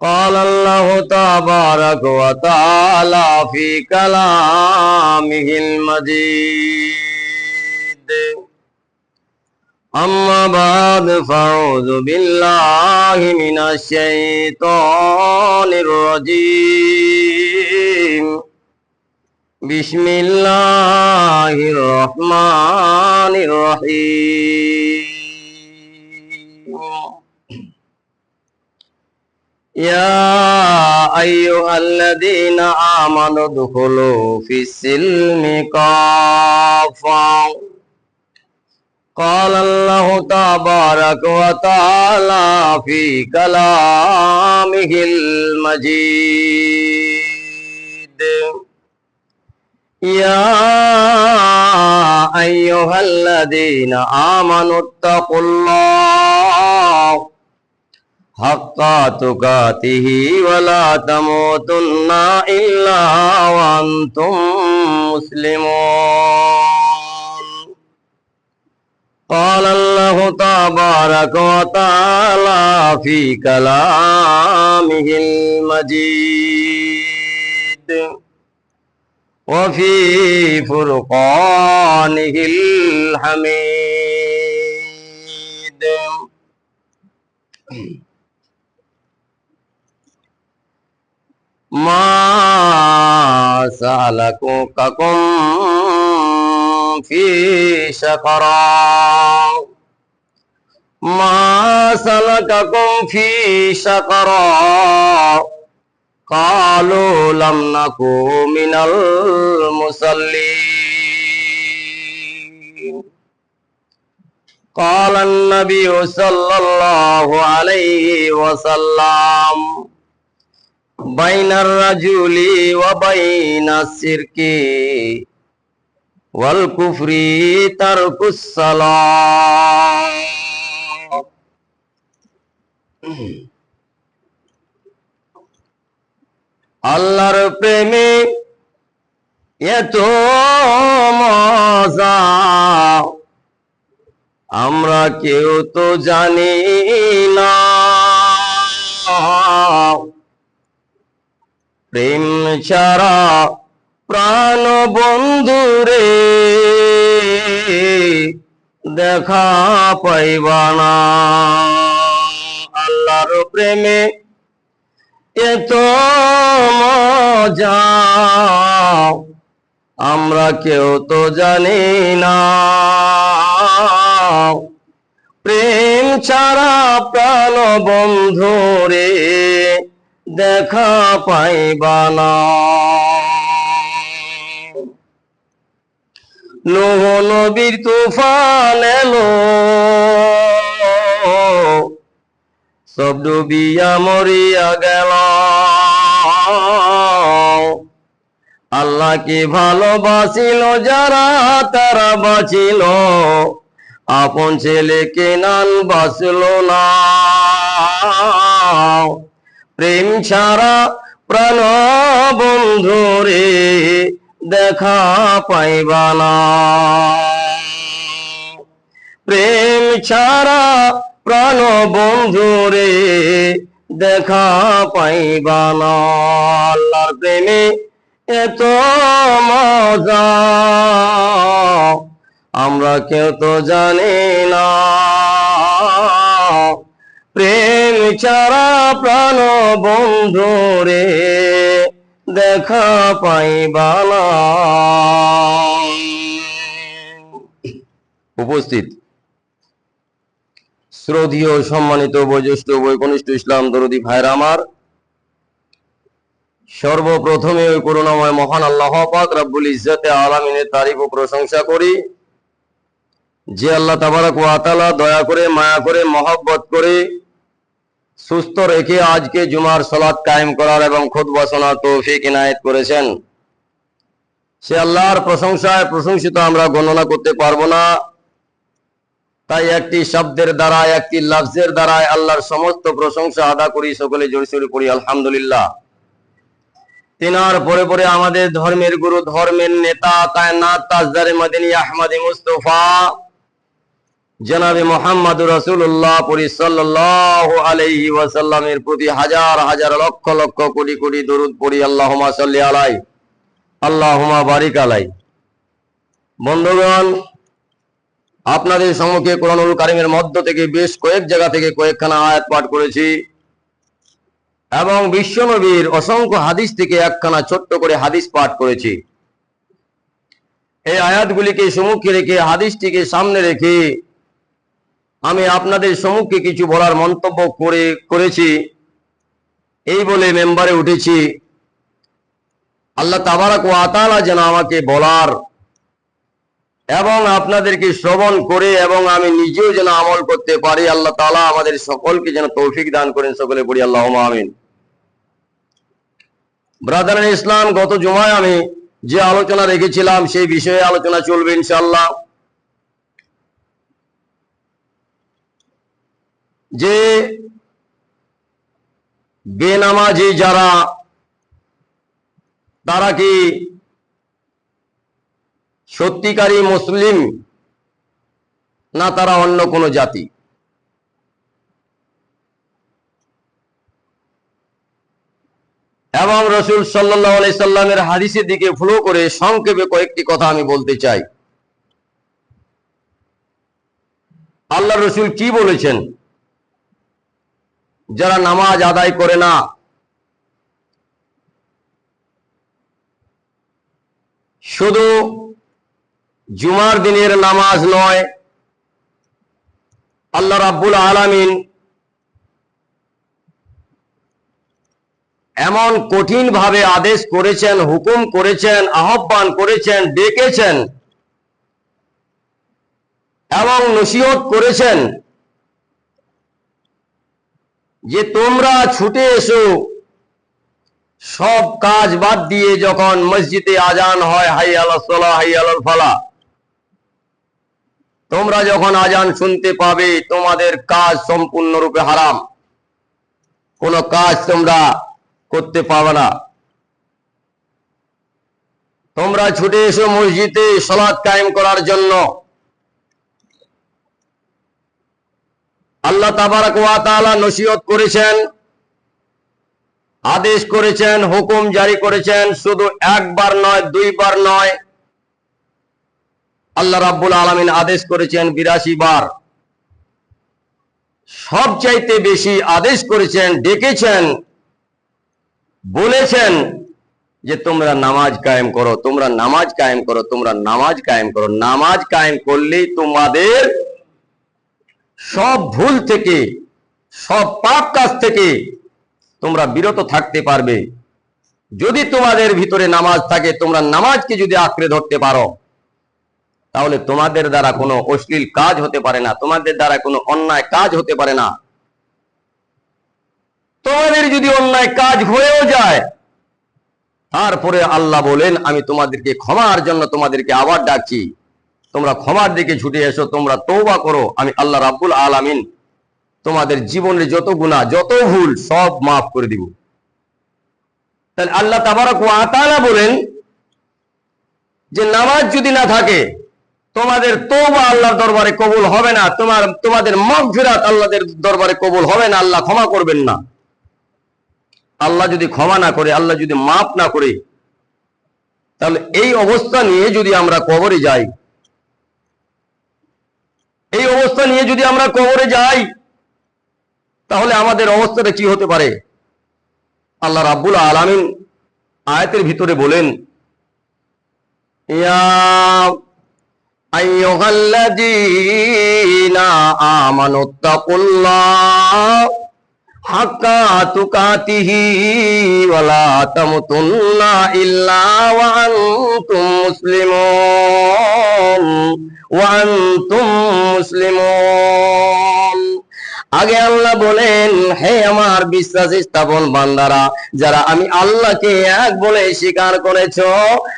قال الله تبارك وتعالى في كلامه المجيد أما بعد فأعوذ بالله من الشيطان الرجيم بسم الله الرحمن الرحيم يا أيها الذين آمنوا ادخلوا في السلم كافة قال الله تبارك وتعالى في كلامه المجيد يا أيها الذين آمنوا اتقوا الله حق تقاته ولا تموتن إلا وأنتم مسلمون قال الله تبارك وتعالى في كلامه المجيد وفي فرقانه الحميد ما سألكم في شقرا ما سلككم في شقرا قالوا لم نكن من المصلين قال النبي صلى الله عليه وسلم বাইনার রাজুলি ও বাইনা সিরকি ওয়াল কুফরি তারকুস সালাম আল্লাহর প্রেমে এত মজা। আমরা কেউ তো জানি না। প্রেম ছাড়া প্রাণ বন্ধু রে, দেখা পাইবা না। আল্লাহর প্রেমে এত মজা, আমরা কেউ তো জানি না। প্রেম ছাড়া প্রাণ বন্ধুরে দেখা পাইবা না নোহ নবীর তুফান এলো। সব ডুবিয়া মরিয়া গেল। আল্লাহকে ভালোবাসিল, যারা তারা বাঁচিল। আপন ছেলেকে নান বাঁচল না। প্রেম ছাড়া প্রাণ বন্ধু রে দেখা পাইবা না। প্রেম ছাড়া প্রাণ বন্ধু রে দেখা পাইবা না। আল্লাহর প্রেমে এত মজা, আমরা কেউ তো জানি না। প্রেম ছাড়া প্রাণ বন্ধুরে দেখা পাইবানা উপস্থিত। শ্রদ্ধীয় সম্মানিত বয়োজ্যেষ্ঠ বৈকনিষ্ঠ ইসলাম দরদি ভাইরা আমার, সর্বপ্রথমে ওই করুণাময় মহান আল্লাহ পাক রাব্বুল ইজ্জতে আলামিনের তারিফ ও প্রশংসা করি। যে আল্লাহ তাবারাক ওয়া তাআলা দয়া করে, মায়া করে, মহব্বত করে সুস্থ রেখে আজকে জুমার সালাত কায়েম করার এবং খুতবা শোনার তৌফিক ইনায়েত করেছেন। সে আল্লাহর প্রশংসায় প্রশংসিত আমরা গণনা করতে পারব না। তাই একটি শব্দের দ্বারা একটি লফজের দ্বারা আল্লাহর সমস্ত প্রশংসা আদা করি, সকলে জোরে সোরে পড়ি, আলহামদুলিল্লাহ। তিনার পরে পরে আমাদের ধর্মের গুরু, ধর্মের নেতা, কায়নাত তাজদারে মদিনী আহমদ মুস্তফা জনাবে মোহাম্মদ রসুল্লাহ পরি সাল্লাহ ওয়াসাল্লামের প্রতি হাজার হাজার লক্ষ লক্ষ কোটি কোটি দরুদ পড়ি আল্লাহমা সাল্লি আলাই আল্লাহমা বারিক আলাই। বন্ধুগণ, আপনাদের সম্মুখে কোরআনুল কারিমের মধ্য থেকে বেশ কয়েক জায়গা থেকে কয়েকখানা আয়াত পাঠ করেছি এবং বিশ্বনবীর অসংখ্য হাদিস থেকে একখানা ছোট্ট করে হাদিস পাঠ করেছি। এই আয়াতগুলিকে সম্মুখে রেখে হাদিসটিকে সামনে রেখে আমি আপনাদের সম্মুখে কিছু বলার মন্তব্য করে, করেছি। এই বলে মেম্বারে উঠেছি। আল্লাহ তাবারাক আতালা যেন আমাকে বলার এবং আপনাদেরকে শ্রবণ করে এবং আমি নিজেও যেন আমল করতে পারি, আল্লাহ তালা আমাদের সকলকে যেন তৌফিক দান করেন, সকলে পড়ি আল্লাহ আমিন। ব্রাদার ইসলাম, গত জুমায় আমি যে আলোচনা রেখেছিলাম, সেই বিষয়ে আলোচনা চলবে ইনশাল্লাহ যে বেনামাজি যারা, তারা কি সত্যিকারী মুসলিম না তারা অন্য কোনো জাতি? এবং রসুল সাল্লাহ আলাই সাল্লামের হাদিসের দিকে ফ্লো করে সংক্ষেপে কয়েকটি কথা আমি বলতে চাই। আল্লাহ রসুল কি বলেছেন? যারা নামাজ আদায় করে না, শুধু জুমার দিনের নামাজ নয়, আল্লাহ রাব্বুল আলামিন এমন কঠিন ভাবে আদেশ করেছেন, হুকুম করেছেন, আহ্বান করেছেন, ডেকেছেন এবং নসিহত করেছেন যে তোমরা ছুটে এসো, সব কাজ বাদ দিয়ে যখন মসজিদে আজান হয়, হাই আল্লাহ হাই আল ফালা, তোমরা যখন আজান শুনতে পাবে, তোমাদের কাজ সম্পূর্ণরূপে হারাম। কোন কাজ তোমরা করতে পাবে না। তোমরা ছুটে এসো মসজিদে সলাদ কায়েম করার জন্য। আল্লাহ তাবারাক নসিহত করেছেন, আদেশ করেছেন, হুকুম জারি করেছেন, শুধু একবার নয়, দুইবার নয়। আল্লাহ রাব্বুল আলামিন আদেশ করেছেন বিরাশি বার। সবচাইতে বেশি আদেশ করেছেন, ডেকেছেন, বলেছেন যে তোমরা নামাজ কায়েম করো, তোমরা নামাজ কায়েম করো, তোমরা নামাজ কায়েম করো। নামাজ কায়েম করলেই তোমাদের সব ভুল থেকে, সব পাপ কাজ থেকে তোমরা বিরত থাকতে পারবে। যদি তোমাদের ভিতরে নামাজ থাকে, তোমরা নামাজকে যদি আঁকড়ে ধরতে পারো, তাহলে তোমাদের দ্বারা কোনো অশ্লীল কাজ হতে পারে না, তোমাদের দ্বারা কোনো অন্যায় কাজ হতে পারে না। তোমাদের যদি অন্যায় কাজ হয়েও যায়, তারপরে আল্লাহ বলেন, আমি তোমাদেরকে ক্ষমার জন্য তোমাদেরকে আবার ডাকছি। তোমরা ক্ষমার দিকে ছুটে এসো, তোমরা তৌবা করো। আমি আল্লাহ রাব্বুল আলামিন তোমাদের জীবনের যত গুণা যত ভুল সব মাফ করে দিব। তাহলে আল্লাহ তাবারক ওয়া বলেন যে, নামাজ যদি না থাকে, তোমাদের তৌবা আল্লাহর দরবারে কবুল হবে না, তোমার, তোমাদের মাগফিরাত আল্লাহর দরবারে কবুল হবে না, আল্লাহ ক্ষমা করবেন না। আল্লাহ যদি ক্ষমা না করে, আল্লাহ যদি মাফ না করে, তাহলে এই অবস্থা নিয়ে যদি আমরা কবরে যাই এই অবস্থা নিয়ে যদি আমরা কবরে যাই, তাহলে আমাদের অবস্থাটা কি হতে পারে? আল্লাহ রাব্বুল আলামিন আয়াতের ভিতরে বলেন, ইয়া আমানুত্তাকুল্লাহ হাক্কা তুকাতিহি ওয়ালা তামুতুন্না ইল্লা ওয়া আনতুম মুসলিমুন ওয়া আনতুম আগে আল্লাহ বলেন, হে আমার বিশ্বাস স্থাপন বান্দারা, যারা আমি আল্লাহকে এক বলে স্বীকার করেছ,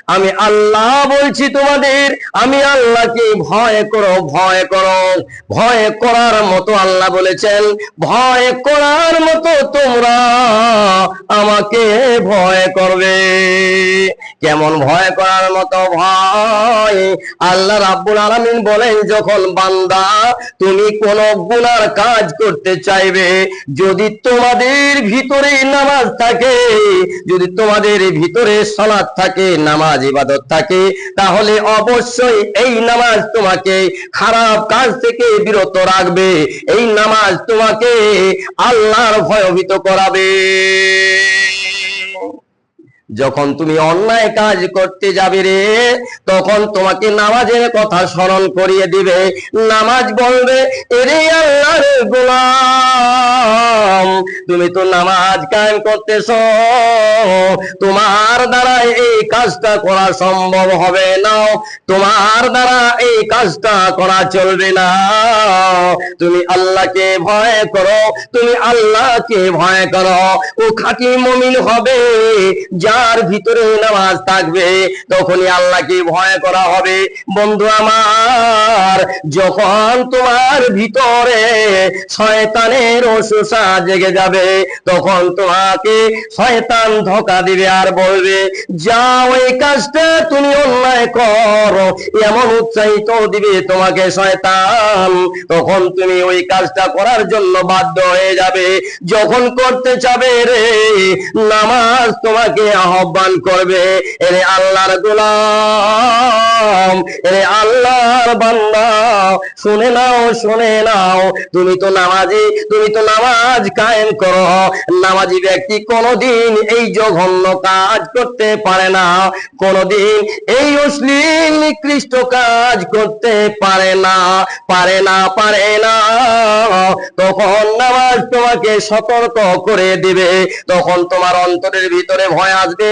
আমি আল্লাহ বলছি তোমাদের, আমি আল্লাহকে ভয় করো ভয় করো। ভয় করার মতো আল্লাহ বলেছেন, ভয় করার মতো তোমরা আমাকে ভয় করবে। কেমন ভয় করার মতো ভয়? আল্লাহ রাব্বুল আলামিন বলেন, যখন বান্দা, তুমি কোন গুনার কাজ করতে চাইবে। যদি তোমাদের ভিতরে নামাজ থাকে, যদি তোমাদের ভিতরে সলাদ থাকে, নামাজ ইবাদত থাকে, তাহলে অবশ্যই এই নামাজ তোমাকে খারাপ কাজ থেকে বিরত রাখবে। এই নামাজ তোমাকে আল্লাহর ভয়ভীত করাবে। যখন তুমি অন্যায় কাজ করতে যাবে রে, তখন তোমাকে নামাজের কথা স্মরণ করিয়ে দিবে। নামাজ বলবে, এরে আল্লাহর গোলাম, তুমি তো নামাজ কায়েম করতেছ। তোমার দ্বারা এই কাজটা করা সম্ভব হবে না। তোমার দ্বারা এই কাজটা করা চলবে না। তুমি আল্লাহকে ভয় করো, তুমি আল্লাহকে ভয় করো। ও খাঁটি মমিন হবে যার ভিতরে নামাজ থাকবে, তখনই আল্লাহকে ভয় করা হবে। বন্ধু আমার, যখন তোমার ভিতরে শয়তানের অসুসা জেগে যাবে, তখন তোমাকে শয়তান ধোকা দিবে আর বলবে, যাও এই কাজটা তুমি অন্যায় করো, এমন উৎসাহিত দিবে তোমাকে শয়তান। তখন তুমি ওই কাজটা করার জন্য বাধ্য হয়ে যাবে। যখন করতে চাবে রে, নামাজ তোমাকে আহ্বান করবে, এরে আল্লাহর গোলাম, এরে আল্লাহর বান্দা। শুনে নাও শুনে নাও, তুমি তো নামাজি, তুমি তো নামাজ কায়েম করো। নামাজি ব্যক্তি কোনোদিন এই জঘন্য কাজ করতে পারে না, কোনোদিন এই অশ্লীল নিকৃষ্ট কাজ করতে পারে না পারে না পারে না। তখন নামাজ তোমাকে সতর্ক করে দিবে। তখন তোমার অন্তরের ভিতরে ভয় আসবে।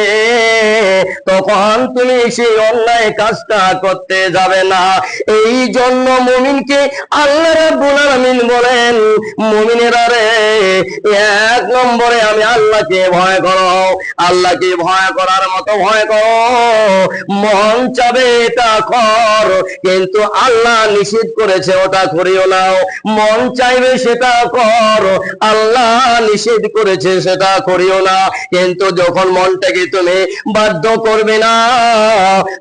তখন তুমি সেই অন্যায় কাজটা করতে যাবে না। এই জন্য মুমিনকে আল্লাহ রাব্বুল আলামিন বলেন, মুমিনেরা রে, এক নম্বরে আমি আল্লাহকে ভয় করো। আল্লাহকে ভয় করার মতো ভয় করো। মন চাবে এটা কর, কিন্তু আল্লাহ নিষেধ করেছে, ওটা করিও নাও মন চাইবে সেটা কর। আল্লাহ নিষেধ করেছে, সেটা করিও না। কিন্তু যখন মনটাকে তুমি বাধ্য করবে না,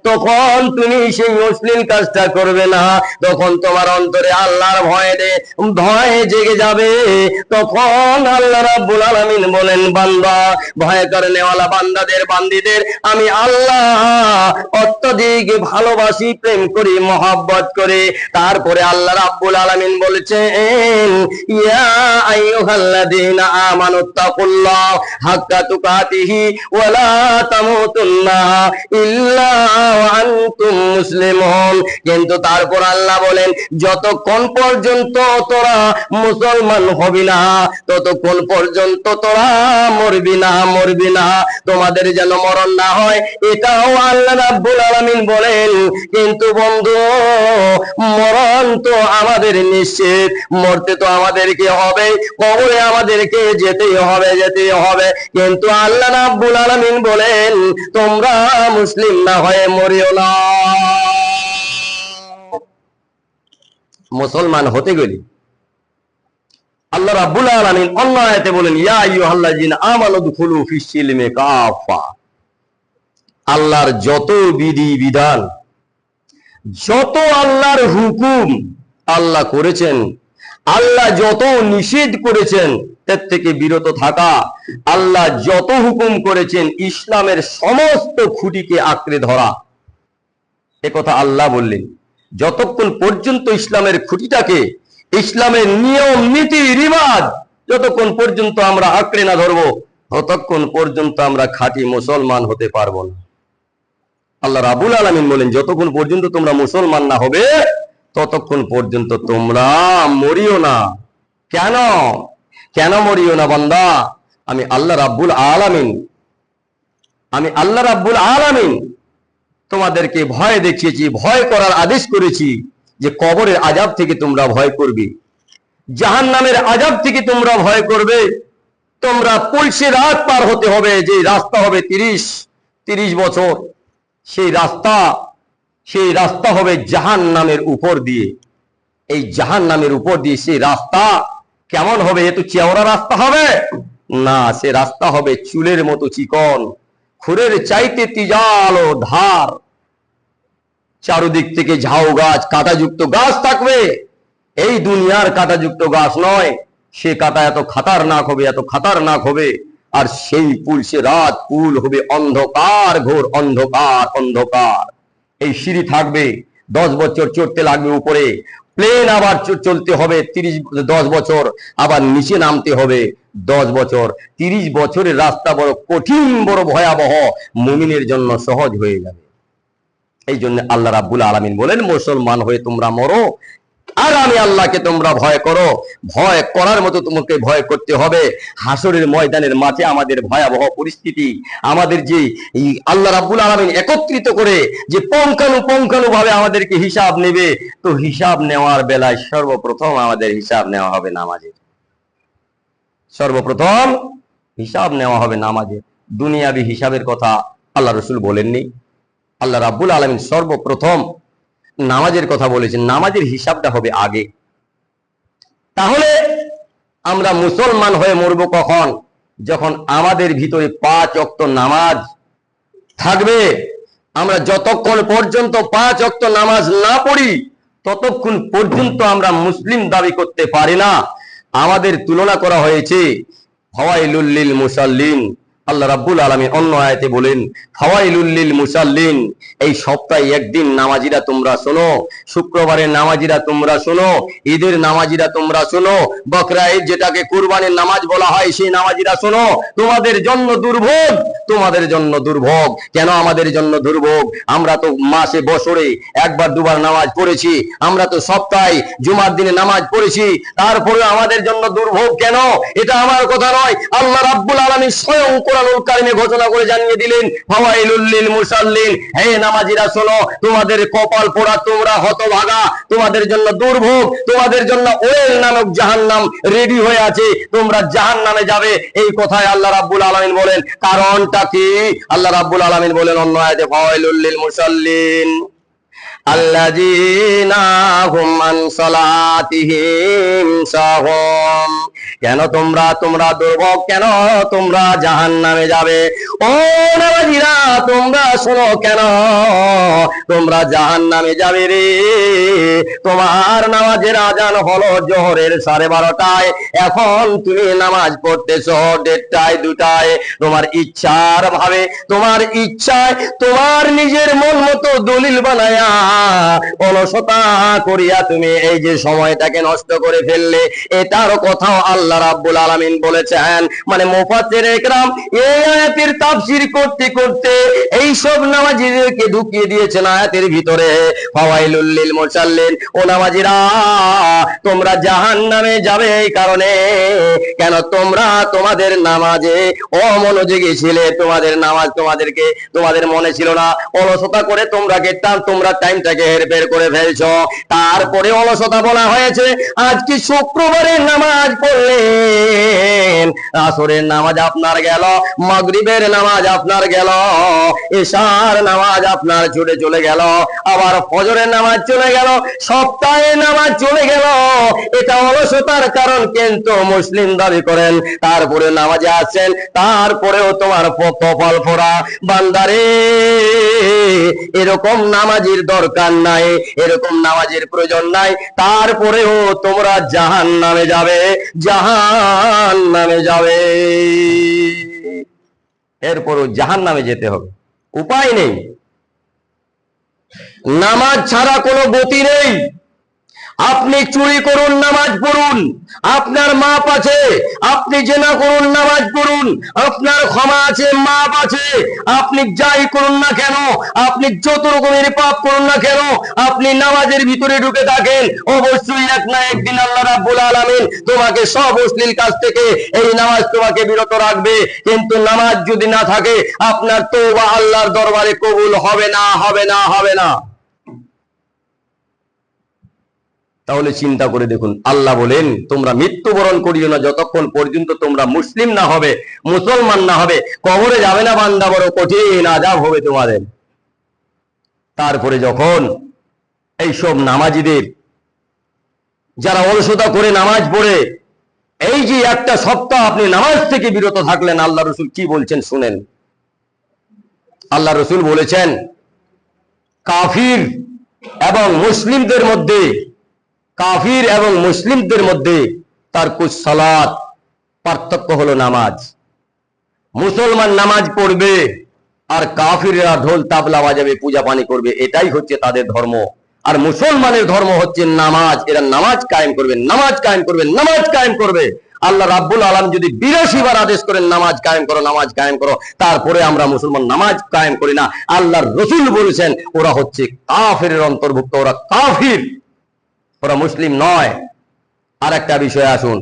তখন তুমি সেই অশ্লীল কাজটা করবে না। তখন তোমার অন্তরে আল্লাহর ভয় ভয় জেগে যাবে। তখন আল্লাহ রাব্বুল আলামিন বলেন, বান্দা, ভয় করে নেওয়ালা বান্দাদের, বান্দিদের, আমি আল্লাহ অত্যধিক ভালোবাসি, প্রেম করি, মহাব্বত করে। তারপরে আল্লাহ রাব্বুল আলামিন বলেছেন, ইয়া আইয়ুহাল্লাযীনা আমানুত্তাকুল্লাহ হাক্কা তুকাতিহি ওয়ালা তামুতুন্না ইল্লা ওয়া আনতুম মুসলিমুন। কিন্তু তারপর আল্লাহ বলেন, যতক্ষণ পর্যন্ত তোরা মুসলমান হবি না, ততক্ষণ পর্যন্ত তোরা মরবি না মরবি না। তোমাদের যেন মরণ না হয়, এটাও আল্লাহ রাব্বুল আলামিন বলেন, কিন্তু বন্ধু, মরণ তো আমাদের নিশ্চিত। মরতে তো আমাদেরকে হবে, কবরে আমাদেরকে যেতেই হবে যেতেই হবে। কিন্তু আল্লাহ রাব্বুল আলামিন বলেন, তোমরা মুসলিম না হয়ে মরিও না। মুসলমান হতে গেলে আল্লাহ রাব্বুল আলামিন অন্য আয়াতে বলেন, ইয়া আইয়ুহাল্লাযিনা আমানু দুখুলু ফিস সিলমে কাফা আল্লাহর যত বিধি বিধান, যত আল্লাহর হুকুম আল্লাহ করেছেন, আল্লাহ যত নিষেধ করেছেন এর থেকে বিরত থাকা, আল্লাহ যত হুকুম করেছেন, ইসলামের সমস্ত খুঁটিকে আঁকড়ে ধরা। কথা আল্লাহ বললেন, যতক্ষণ পর্যন্ত ইসলামের খুঁটিটাকে, ইসলামের নিয়ম, নীতি রিবাজ যতক্ষণ পর্যন্ত আমরা আঁকড়ে না ধরবো, ততক্ষণ পর্যন্ত আমরা খাঁটি মুসলমান হতে পারব না। আল্লাহ রাবুল আলমিন বলেন, যতক্ষণ পর্যন্ত তোমরা মুসলমান না হবে, ততক্ষণ পর্যন্ত তোমরা মরিও না। কেন? কেন মরিও না বান্দা? আমি আল্লাহ রাব্বুল আলামিন, আমি আল্লাহ রাব্বুল আলামিন তোমাদেরকে ভয় দেখিয়েছি, ভয় করার আদেশ করেছি যে কবরের আজাব থেকে তোমরা ভয় করবে। জাহান নামের আজাব থেকে তোমরা ভয় করবে। তোমরা পুলসে রাত পার হতে হবে, যে রাস্তা হবে তিরিশ তিরিশ বছর। সেই রাস্তা সেই রাস্তা হবে জাহান নামের উপর দিয়ে। এই জাহান নামের উপর দিয়ে সেই রাস্তা কেমন হবে? এ তো চেওড়া রাস্তা হবে। না, সে রাস্তা হবে চুলের মতো চিকন, খুরের চাইতে তিজাল ও ধার। চারুদিক থেকে ঝাউ গাছ, কাঁটাযুক্ত গাছ থাকবে। এই দুনিয়ার কাঁটাযুক্ত গাছ নয়, সে কাঁটা এত খাতারনাক হবে, এত খাতারনাক হবে। আর সেই সে রাত পুল হবে অন্ধকার, ঘোর অন্ধকার অন্ধকার। এই সিঁড়ি থাকবে, দশ বছর চড়তে লাগবে উপরে। প্লেন আবার চলতে হবে, তিরিশ, দশ বছর। আবার নিচে নামতে হবে, দশ বছর। তিরিশ বছরের রাস্তা বড় কঠিন, বড় ভয়াবহ। মুমিনের জন্য সহজ হয়ে যাবে। এই জন্য আল্লাহ রাব্বুল আলামিন বলেন, মুসলমান হয়ে তোমরা মরো আর আমি আল্লাহকে তোমরা ভয় করো। ভয় করার মতো তোমাকে ভয় করতে হবে। হাসরের ময়দানের মাঝে আমাদের ভয়াবহ পরিস্থিতি, আমাদের যে আল্লাহ রাব্বুল আলামিন একত্রিত করে যে পঙ্কানু পঙ্কানু ভাবে আমাদেরকে হিসাব নেবে, তো হিসাব নেওয়ার বেলায় সর্বপ্রথম আমাদের হিসাব নেওয়া হবে নামাজের। সর্বপ্রথম হিসাব নেওয়া হবে নামাজের। দুনিয়াবি হিসাবের কথা আল্লাহ রসুল বলেননি। আল্লাহ রাব্বুল আলমিন সর্বপ্রথম নামাজের কথা বলেছেন নামাজের হিসাবটা হবে আগে। তাহলে আমরা মুসলমান হয়ে মরব কখন? যখন আমাদের ভিতরে পাঁচ অক্ত নামাজ থাকবে। আমরা যতক্ষণ পর্যন্ত পাঁচ অক্ত নামাজ না পড়ি, ততক্ষণ পর্যন্ত আমরা মুসলিম দাবি করতে পারি না। আমাদের তুলনা করা হয়েছে হওয়াইলুল্লিল মুসাল্লিন আল্লাহ রাব্বুল আলামিন অন্য আয়াতে বলেন ফাওয়াইলুল্লিল মুসাল্লিন এই সপ্তাহে একদিন নামাজিরা তোমরা শোনো, শুক্রবারের নামাজিরা তোমরা শোনো, ঈদের নামাজিরা তোমরা শোনো বকরা ঈদ যেটাকে কুরবানির নামাজ বলা হয় সেই নামাজিরা শোনো, তোমাদের জন্য দুর্ভোগ, তোমাদের জন্য দুর্ভোগ। কেন আমাদের জন্য দুর্ভোগ? আমরা তো মাসে, বছরে একবার, দুবার নামাজ পড়েছি, আমরা তো সপ্তাহে জুমার দিনে নামাজ পড়েছি তারপরে আমাদের জন্য দুর্ভোগ কেন? এটা আমার কথা নয়। আল্লাহ রাব্বুল আলামিন স্বয়ং কোরআনুল কারিমে ঘোষণা করে জানিয়ে দিলেন, ফাওয়াইলুল মুসাল্লিন হে নামাজিরা, শোনো, তোমাদের কপাল পোড়া, তোমরা হতভাগা, তোমাদের জন্য দুর্ভোগ, তোমাদের জন্য ওয়েল নামক জাহান্নাম রেডি হয়ে আছে, তোমরা জাহান্নামে যাবে এই কথায় আল্লাহ রাব্বুল আলামিন বলেন। কারণটা কি? আল্লাহ রাব্বুল আলামিন বলেন, অন্য আয়াতে, ফাওয়াইলুল মুসাল্লিন আল্লাযীনা হুম আন সালাতিহিম সাহুম। কেন তোমরা তোমরা দুর্ভোগ কেন? তোমরা জাহান্নামে যাবে। ও নামাজিরা তোমরা শোনো কেন? তোমরা জাহান্নামে যাবে রে। তোমার নামাজের আজান হলো জোহরের সাড়ে বারোটায়। এখন তুমি নামাজ পড়তেছো দেড়টায়, দুটায়। তোমার ইচ্ছার ভাবে, তোমার ইচ্ছায়, তোমার নিজের মন মতো দলিল বানায়া অলসতা করিয়া তুমি এই যে সময়টাকে নষ্ট করে ফেললে এটারও কথাও আল্লাহ রাব্বুল আলামিন বলেছেন মানে মুফাসসির একরাম এই আয়াতের তাফসীর করতে করতে এই সব নামাজীদেরকে ঢুকিয়ে দিয়েছেন আয়াতের ভিতরে। ফাওয়াইলুল লিল মুসাল্লিন। ও নামাজিরা, তোমরা জাহান্নামে যাবে এই কারণে। কেন তোমরা তোমাদের নামাজে অমনোযোগী ছিলে? তোমাদের নামাজ তোমাদেরকে, তোমাদের মনে ছিল না। অলসতা করে তোমরা তোমরা টাইমটাকে হেরফের করে ফেলছো। তারপরে অলসতা বলা হয়েছে, আজকে শুক্রবারের নামাজ আসরের নামাজ আপনার গেল, মাগরিবের নামাজ আপনার গেল এশার নামাজ আপনার ছুটে চলে গেল, আবার ফজরের নামাজ চলে গেল নামাজ চলে গেল। এটা অলসতার কারণ কিন্তু মুসলিম দাবি করেন, তারপরে নামাজে তারপরেও তোমার কপাল ফোড়া। বান্দারে, এরকম নামাজের দরকার নাই, এরকম নামাজের প্রয়োজন নাই, তারপরেও তোমরা জাহান নামে যাবে। জাহান নামে যাবে। এরপরও জাহান নামে যেতে হবে। উপায় নেই। নামাজ ছাড়া কোনো গতি নেই। আপনি চুরি করুন, নামাজ পড়ুন। আপনার মাপ আছে, আপনি জেনা করুন, নামাজ পড়ুন। আপনার ক্ষমা আছে, মাপ আছে। আপনি যাই করুন না কেন, আপনি যত রকমের পাপ করুন না কেন, আপনি নামাজের ভিতরে ঢুকে থাকেন। অবশ্যই এক না একদিন আল্লাহ রাব্বুল আলামিন তোমাকে সব অশ্লীল কাজ থেকে এই নামাজ তোমাকে বিরত রাখবে। কিন্তু নামাজ যদি না থাকে, আপনার তওবা আল্লাহর দরবারে কবুল হবে না হবে না হবে না। তাহলে চিন্তা করে দেখুন। আল্লাহ বলেন, তোমরা মৃত্যুবরণ করিও না, যতক্ষণ পর্যন্ত তোমরা মুসলিম না হবে, মুসলমান না হবে, কবরে যাবে না বান্দা, বড় কঠিন আজাব হবে তোমাদের। তারপরে যখন এইসব নামাজিদের যারা অলসতা করে নামাজ পড়ে, এই যে একটা সপ্তাহ আপনি নামাজ থেকে বিরত থাকলেন, আল্লাহ রসুল কি বলছেন শুনেন। আল্লাহ রসুল বলেছেন, কাফির এবং মুসলিমদের মধ্যে কাফির এবং মুসলিমদের মধ্যে তার কুছ সালাত, পার্থক্য হলো নামাজ। মুসলমান নামাজ পড়বে আর কাফিররা ঢোল তাবলা বাজাবে, পূজা পানি করবে, এটাই হচ্ছে তাদের ধর্ম। আর মুসলমানের ধর্ম হচ্ছে নামাজ। এরা নামাজ কায়েম করবে, নামাজ কায়েম করবে, নামাজ কায়েম করবে। আল্লাহ রাব্বুল আলম যদি বিরাশি বার আদেশ করেন, নামাজ কায়েম করো, নামাজ কায়েম করো, তারপরে আমরা মুসলমান নামাজ কায়েম করি না। আল্লাহর রসুল বলেছেন, ওরা হচ্ছে কাফিরের অন্তর্ভুক্ত, ওরা কাফির। ওরা মুসলিম নয়। আর একটা বিষয় আসুন।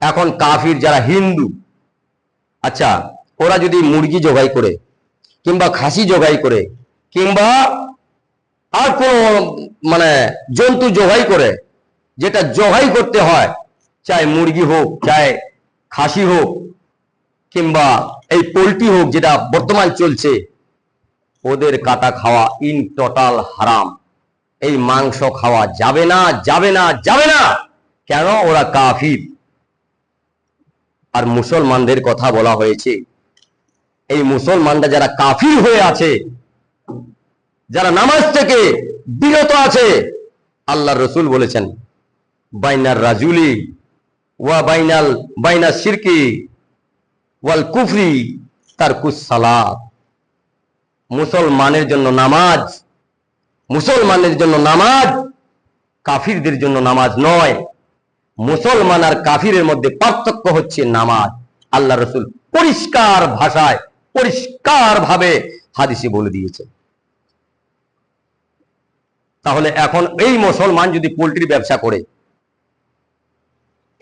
এখন কাফির যারা হিন্দু আচ্ছা ওরা যদি মুরগি জোগাই করে কিংবা খাসি জোগাই করে কিংবা আর কোন মানে জন্তু জোগাই করে, যেটা জোগাই করতে হয়, চাই মুরগি হোক, চাই খাসি হোক কিংবা এই পোলট্রি হোক, যেটা বর্তমান চলছে, ওদের কাটা খাওয়া ইন টোটাল হারাম। এই মাংস খাওয়া যাবে না যাবে না যাবে না। কেন? ওরা কাফির। আর মুসলমানদের কথা বলা হয়েছে। এই মুসলমানরা যারা কাফির হয়ে আছে, যারা নামাজ থেকে বিরত আছে আল্লাহ রসুল বলেছেন, বাইনার রাজুলি ওয়া বাইনাল, বাইনা সিরকি ওয়াল কুফরি তার কুসালাত মুসলমানের জন্য নামাজ মুসলমানের জন্য নামাজ কাফিরদের জন্য নামাজ নয়। মুসলমান আর কাফিরের মধ্যে পার্থক্য হচ্ছে নামাজ। আল্লাহ রসুল পরিষ্কার ভাষায় পরিষ্কার ভাবে হাদিসে বলে দিয়েছে তাহলে এখন এই মুসলমান যদি পোল্ট্রির ব্যবসা করে,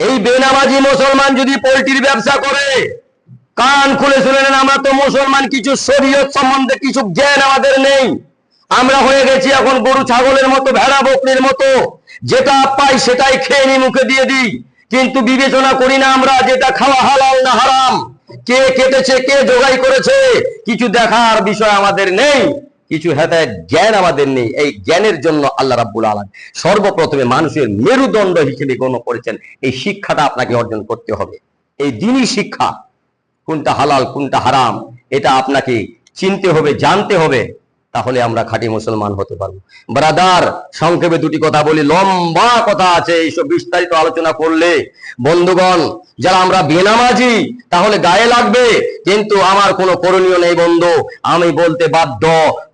এই বেনামাজি মুসলমান যদি পোল্ট্রির ব্যবসা করে, কান খুলে শুনে নেন, আমরা তো মুসলমান, কিছু শরীয়ত সম্বন্ধে কিছু জ্ঞান আমাদের নেই। আমরা হয়ে গেছি এখন গরু, ছাগলের মতো, ভেড়া, বকরির মতো। যেটা পাই সেটাই খেয়ে নি, মুখে দিয়ে দিই। কিন্তু বিবেচনা করি না আমরা যেটা খাওয়া হালাল না হারাম। কে কেটেছে, কে জোগাই করেছে, কিছু দেখার বিষয় আমাদের নেই। কিছু হেদায় জ্ঞান আমাদের নেই। এই জ্ঞানের জন্য আল্লাহ রাব্বুল আলম সর্বপ্রথমে মানুষের মেরুদণ্ড হিসেবে গণ্য করেছেন। এই শিক্ষাটা আপনাকে অর্জন করতে হবে। এই দিনই শিক্ষা। কোনটা হালাল, কোনটা হারাম, এটা আপনাকে চিনতে হবে, জানতে হবে। তাহলে আমরা খাঁটি মুসলমান হতে পারব। ব্রাদার, সংক্ষেপে দুটি কথা বলি। লম্বা কথা আছে এইসব বিস্তারিত আলোচনা করলে। বন্ধুগণ, যারা আমরা বেনামাজি, তাহলে গায়ে লাগবে, কিন্তু আমার কোনো করণীয় নেই বন্ধু। আমি বলতে বাধ্য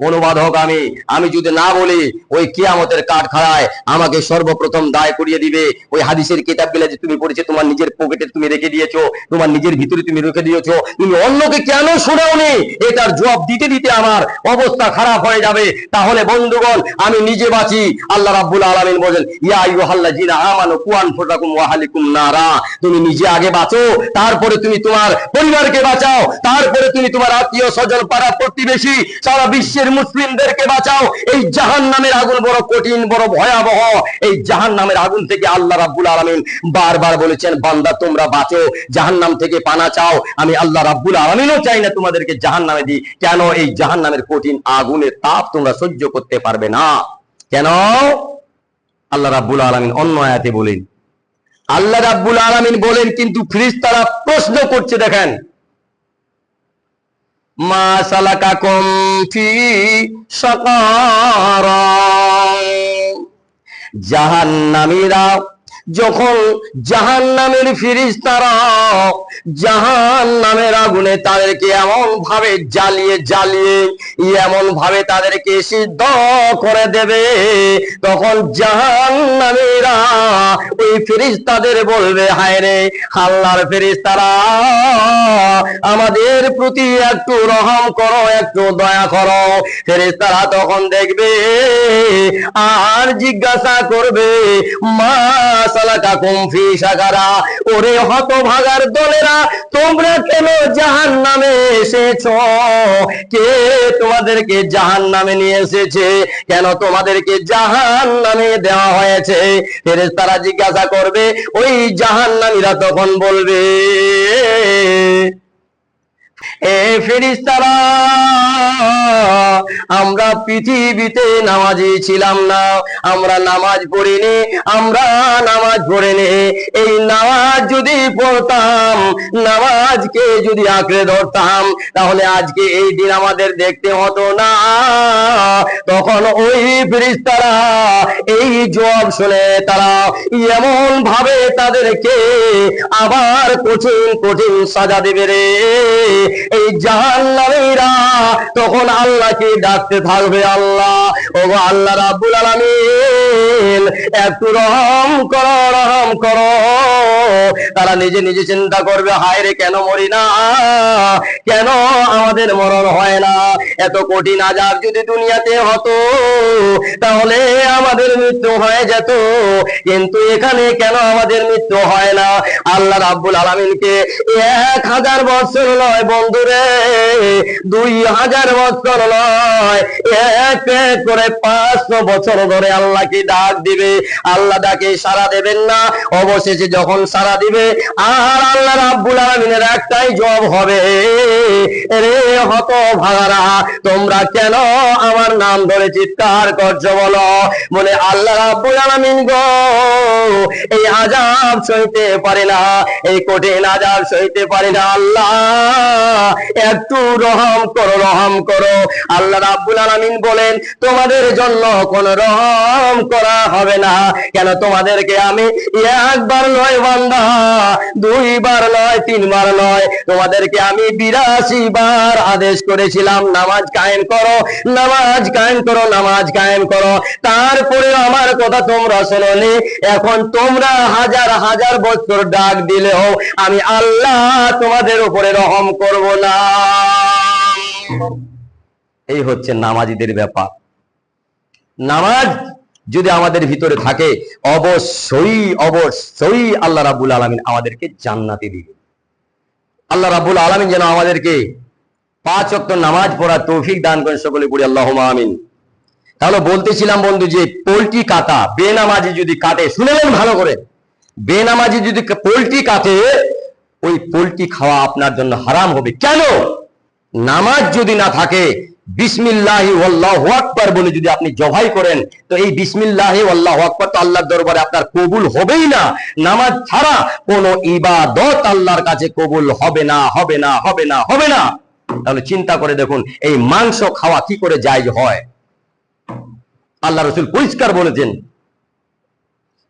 অনুবাদক আমি। আমি যদি না বলি, ওই কিয়ামতের কাঠ খাড়ায় আমাকে সর্বপ্রথম দায় করিয়ে দিবে। ওই হাদিসের কিতাবগুলা যে তুমি পড়েছো, তোমার নিজের পকেটে তুমি রেখে দিয়েছ, তোমার নিজের ভিতরে তুমি রেখে দিয়েছ। তুমি অন্যকে কেন শোনাওনি? এটার জবাব দিতে দিতে আমার অবস্থা হয়ে যাবে, তাহলে বন্ধুগণ, আমি নিজে বাঁচি। আল্লাহ রাব্বুল আলামিন বলেন, ইয়া আইয়ুহাল্লাযিনা আমানু কুয়ান ফুটাকুম ওয়া আহলিকুম নারা। তুমি নিজে আগে বাঁচো, তারপরে তুমি তোমার পরিবারকে বাঁচাও, তারপরে তুমি তোমার আত্মীয় স্বজন, পাড়া প্রতিবেশী, সারা বিশ্বের মুসলিমদেরকে বাঁচাও। এই জাহান নামের আগুন বড় কঠিন, বড় ভয়াবহ। এই জাহান নামের আগুন থেকে আল্লাহ রাব্বুল আলামিন বারবার বলেছেন, বান্দা, তোমরা বাঁচো জাহান নাম থেকে পানা চাও। আমি আল্লাহ রাব্বুল আলামিনও চাই না তোমাদেরকে জাহান নামে দিই। কেন? এই জাহান নামের কঠিন আগুনের তাপ তোমরা সহ্য করতে পারবে না। কেন? আল্লাহ রাব্বুল আলামিন অন্য আয়াতে বলেন। আল্লাহ রাব্বুল আলামিন বলেন, কিন্তু ফ্রিস্তারা প্রশ্ন করছে, দেখেন। সাকার। জাহান্নামীরা যখন জাহান নামের ফিরিস্তারা জাহান নামের আগুনে তাদেরকে এমন ভাবে জ্বালিয়ে জ্বালিয়ে এমন ভাবে তাদেরকে সিদ্ধ করে দেবে, তখন জাহান নামেরা ওই ফেরিস্তাদের বলবে, হায় রে আল্লাহর ফেরিস্তারা, আমাদের প্রতি একটু রহম করো, একটু দয়া করো। ফেরেশতারা তখন দেখবে আর জিজ্ঞাসা করবে, মা সালাকা কুমফি সাগারা। ওরে হতভাগার দলেরা, তোমরা কেন জাহান নামে এসেছ? কে তোমাদেরকে জাহান নামে নিয়ে এসেছে? কেন তোমাদেরকে জাহান নামে দেওয়া হয়েছে? ফেরেশতারা জিজ্ঞাসা করবে, ওই জাহান নামীরা তখন বলবে এ ফেরিস্তারা, আমরা পৃথিবীতে নামাজি ছিলাম না। আমরা নামাজ পড়িনি, আমরা নামাজ পড়িনি। এই নামাজ যদি পড়তাম, নামাজকে যদি আঁকড়ে ধরতাম, তাহলে আজকে এই দিন আমাদের দেখতে হতো না। তখন ওই ফেরিস্তারা এই জবাব শুনে তারা এমন ভাবে তাদেরকে আবার কঠিন কঠিন সাজা দেবে রে। এই জাহান্নামীরা, তখন আল্লাহকে ডাকতে থাকবে আল্লাহ। ও আল্লাহ রাব্বুল আলামিন একটু রহম করো রহম করো। তারা নিজে নিজে চিন্তা করবে হায় রে কেন মরি না? কেন আমাদের মরণ হয় না? এত কঠিন আজাব যদি দুনিয়াতে হতো, তাহলে আমাদের মৃত্যু হয়ে যেত। কিন্তু এখানে কেন আমাদের মৃত্যু হয় না? আল্লাহ রাব্বুল আলামিনকে এক হাজার বছর নয় বন্ধুরে, দুই হাজার বছর নয় এক এক করে পাঁচশো বছর ধরে আল্লাহকে ডাক দিবে? আল্লাহ ডাকে সারা দেবেন না। অবশেষে যখন সারা দিবে, আর আল্লাহ রাব্বুল আলামিনের একটাই জব হবে রে হত ভাগারা, তোমরা কেন আমার নাম ধরে চিৎকার করছ বলো? বলে, আল্লাহ রাব্বুল আলামিন গো, এই আজাব সইতে পারে না, এই কঠিন আজাব সইতে পারে না আল্লাহ। একটু রহম করো রহম করো। আল্লাহ রাব্বুল আলামিন বলেন, তোমাদের জন্য কোন রহম করা হবে না। কেন তোমাদেরকে আমি একবার নয় বান্দা, দুইবার নয়, তিনবার নয়, তোমাদেরকে আমি বিরাশি বার আদেশ করেছিলাম, নামাজ কায়েম করো, নামাজ কায়েম করো, নামাজ কায়েম করো। তারপরে আমার কথা তোমরা শোনোনি, এখন তোমরা হাজার হাজার বছর ডাক দিলেও আমি আল্লাহ তোমাদের উপরে রহম করব না। এই হচ্ছে নামাজিদের ব্যাপার। নামাজ যদি আমাদের ভিতরে থাকে, অবশ্যই অবশ্যই আল্লাহ রাবুল আলমিন আমাদেরকে জান্নাতি দিবে। আল্লাহ রাবুল আলমিন যেন আমাদেরকে পাঁচ অক্ট নামাজ পড়ার তৌফিক দান করেন সকলে পড়ি আল্লাহ আমিন। তাহলে বলতেছিলাম বন্ধু যে, পোলট্রি কাটা, বেনামাজি যদি কাটে শুনেলেন ভালো করে। বেনামাজি যদি পোলট্রি কাটে ওই পোলট্রি খাওয়া আপনার জন্য হারাম হবে। কেন? নামাজ যদি না থাকে, বিসমিল্লাহি আল্লাহু আকবার বলে যদি আপনি জবাই করেন, তো এই বিসমিল্লাহি আল্লাহু আকবার তো আল্লাহর দরবারে আপনার কবুল হবেই না। নামাজ ছাড়া কোনো ইবাদত আল্লাহর কাছে কবুল হবে না হবে না হবে না হবে না। তাহলে চিন্তা করে দেখুন, এই মাংস খাওয়া কি করে জায়জ হয়? আল্লাহ রসুল পরিষ্কার বলেছেন।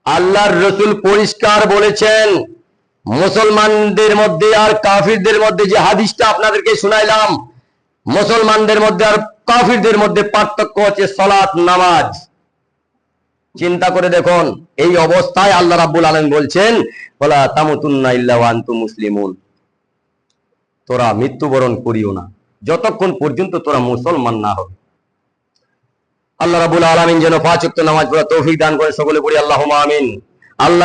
আল্লাহর রসুল পরিষ্কার বলেছেন মুসলমানদের মধ্যে আর কাফিরদের মধ্যে যে হাদিসটা আপনাদেরকে শুনাইলাম, মুসলমানদের মধ্যে আর কাফিরদের মধ্যে পার্থক্য হচ্ছে সলাৎ নামাজ। চিন্তা করে দেখুন, এই অবস্থায় আল্লাহ রাব্বুল আলম বলছেন বলা তামুতুন্না ইল্লা ওয়া মুসলিমুন। তোরা মৃত্যুবরণ করিও না। যতক্ষণ পর্যন্ত তোরা মুসলমান না হবে। আল্লাহ রাবুল আলমিন যেন পাঁচ নামাজ পড়া তৌফিক দান করে সকলে পড়ি আল্লাহ আমিন। আল্লাহ